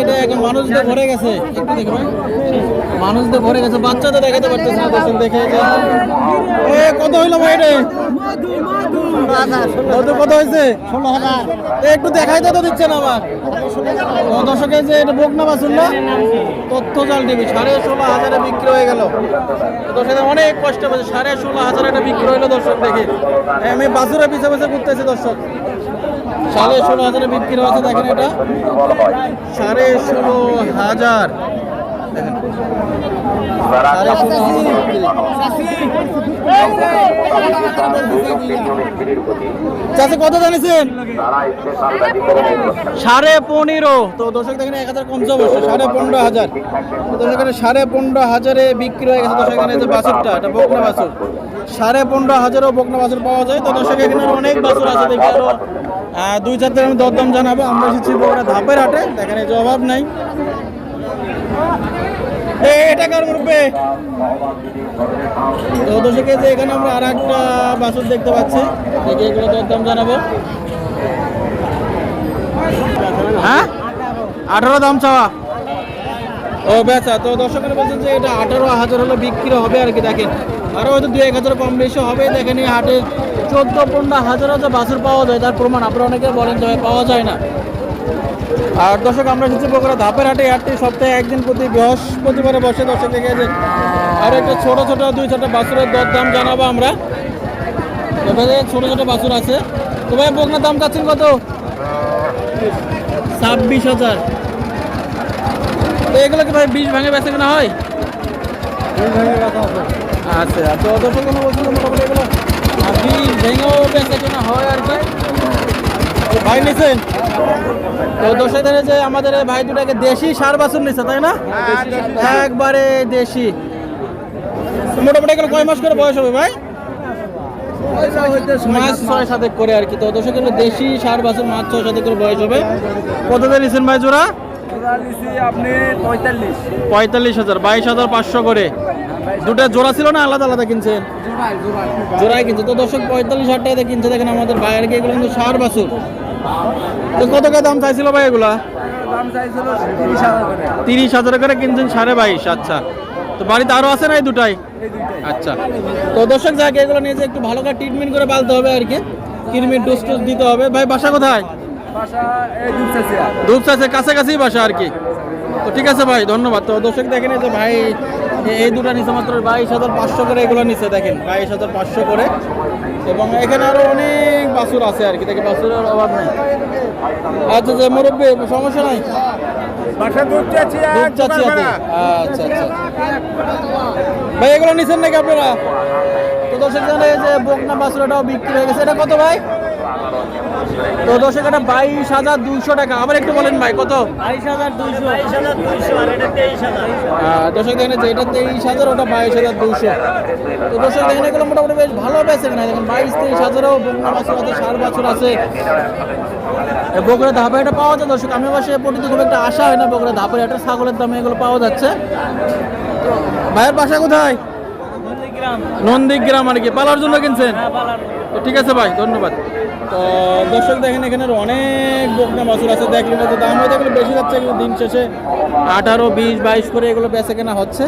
এটা মানুষ ভরে গেছে। একটু মানুষ দেখে। হইল একটু দেখাইতে তো দিচ্ছে না আমার ও দর্শকের যে এটা বকনা বাসুন না? তথ্য জাল সাড়ে ষোলো হাজারে বিক্রি হয়ে গেল। দর্শক অনেক কষ্ট পেয়েছে সাড়ে ষোলো হাজার বিক্রি হইল দর্শক দেখে। আমি বাসুরের পিছে পিছে ঘুরতেছি দর্শক। সাড়ে ষোলো হাজারে বিক্রি হয়েছে দেখেন এটা। সাড়ে ষোলো হাজার। দেখেন। চাষে কত জানিয়েছেন সাড়ে পনেরো। তো দর্শক দেখেন, এক হাজার কমছে অবশ্য সাড়ে পনেরো হাজার। দর্শক এখানে সাড়ে পনেরো হাজারে বিক্রি হয়ে গেছে দর্শক, এখানে যে বাছুরটা, এটা বকনা বাছুর। সাড়ে পনেরো হাজারও বকনা বাছুর পাওয়া যায়। তো দর্শক, এখানে অনেক বাছুর আছে, দেখি আরও দুই চার আমি দরদাম জানাব। আমরা এসেছি বকনা ধাপের হাটে, দেখেন, এই অভাব নাই। এটা কার মুরব্বে? তো দর্শক যে এখানে আমরা আর একটা বাছুর দেখতে পাচ্ছি। দেখি এগুলো দরদাম জানাব। হ্যাঁ? আঠারো দাম চাওয়া। ও, বেচা। তো দর্শকের বলছেন যে এটা আঠারো হাজার হলে বিক্রি হবে আর কি, দেখেন। আরও হয়তো দু এক হাজার কম বেশি হবে। দেখেন এই হাটে চোদ্দ পনেরো হাজারও যে বাছুর পাওয়া যায়, তার প্রমাণ আপনারা অনেকে বলেন যে পাওয়া যায় না। আর দর্শক আমরা এসেছি বগুড়া ধাপের হাটে হাটটি সপ্তাহে একদিন প্রতি বৃহস্পতিবারে বসে দর্শক দেখে যে আর একটা ছোট ছোট দুই চারটা বাছুরের দর দাম জানাব আমরা। এবারে ছোট ছোট বাছুর আছে। তো ভাই বকনার দাম চাচ্ছেন কত? ছাব্বিশ হাজার। তো এগুলো কি ভাই বিষ ভাঙে বেচে কেনা হয়? আচ্ছা তো দর্শক মোটামুটি এগুলো? বিষ ভেঙেও বেচে কেনা হয় আর কি। ভাই নিছেন? তো দর্শক যে আমাদের ভাই দুটাকে দেশি সার বাছুর নিছে, তাই না? একবারে দেশি। মোটামুটি এগুলো কয় মাস করে বয়স হবে ভাই? মাস ছয় করে আর কি। সার মাছ ছয় সাথে করে বয়স হবে। কত দিয়ে ভাই জোড়া? আপনি পঁয়তাল্লিশ হাজার, বাইশ হাজার পাঁচশো করে। দুটা জোড়া ছিল না, আলাদা আলাদা কিনছেন? জোড়াই কিনছে। তো দর্শক পঁয়তাল্লিশ হাজার কিনছে। দেখেন আমাদের বাইরে গিয়ে এগুলো কিন্তু সার বাছুর। তো কত দাম চাইছিল ভাই এগুলা? দাম চাইছিল তিরিশ হাজার করে। কিনছেন সাড়ে বাইশ আচ্ছা। তো বাড়িতে আরও আছে না এই দুটাই? আচ্ছা। তো দর্শক যাকে এগুলো নিয়ে যে একটু ভালো করে ট্রিটমেন্ট করে পালতে হবে আর কি। কিরমির ডোজ টোজ দিতে হবে। ভাই বাসা কোথায়? দুধ কাছাকাছি বাসা আর কি। তো ঠিক আছে ভাই ধন্যবাদ। তো দর্শক দেখেন যে ভাই এই দুটো নিচে মাত্র বাইশ হাজার পাঁচশো করে এগুলো নিচে দেখেন বাইশ হাজার পাঁচশো করে। এবং এখানে আরও অনেক বাছুর আছে আর কি দেখে বাছুরের অভাব নেই। আচ্ছা যে মুরব্বী সমস্যা নাই? আছে আচ্ছা আচ্ছা ভাই এগুলো নিচ্ছেন নাকি আপনারা? তো দর্শক জানে যে বকনা বাছুরাটাও বিক্রি হয়ে গেছে। এটা কত ভাই? তো দর্শক এটা বাইশ হাজার দুইশো টাকা। আবার একটু বলেন ভাই কত? বাইশ হাজার দুইশো। দর্শক দেখেন যে এটা তেইশ হাজার ওটা বাইশ হাজার দুইশো। তো দর্শক দেখেন এগুলো মোটামুটি বেশ ভালো বেছে না দেখেন বাইশ তেইশ হাজারও বকনা বাছুর আছে সার বাছুর আছে। এ বগুড়া ধাপে এটা পাওয়া যায় দর্শক আমি বাসে প্রতিদিন খুব একটা আশা হয় না বগুড়া ধাপের। একটা ছাগলের দামে এগুলো পাওয়া যাচ্ছে। ভাইয়ের বাসা কোথায়? নন্দীগ্রাম। আর কি পালার জন্য কিনছেন? তো ঠিক আছে ভাই ধন্যবাদ। তো দর্শক দেখেন এখানে অনেক বকনা মাছুর আছে। দেখলেন তো দাম হয়তো এগুলো বেশি যাচ্ছে কিন্তু দিন শেষে আঠারো বিশ বাইশ করে এগুলো বেচে কেনা হচ্ছে।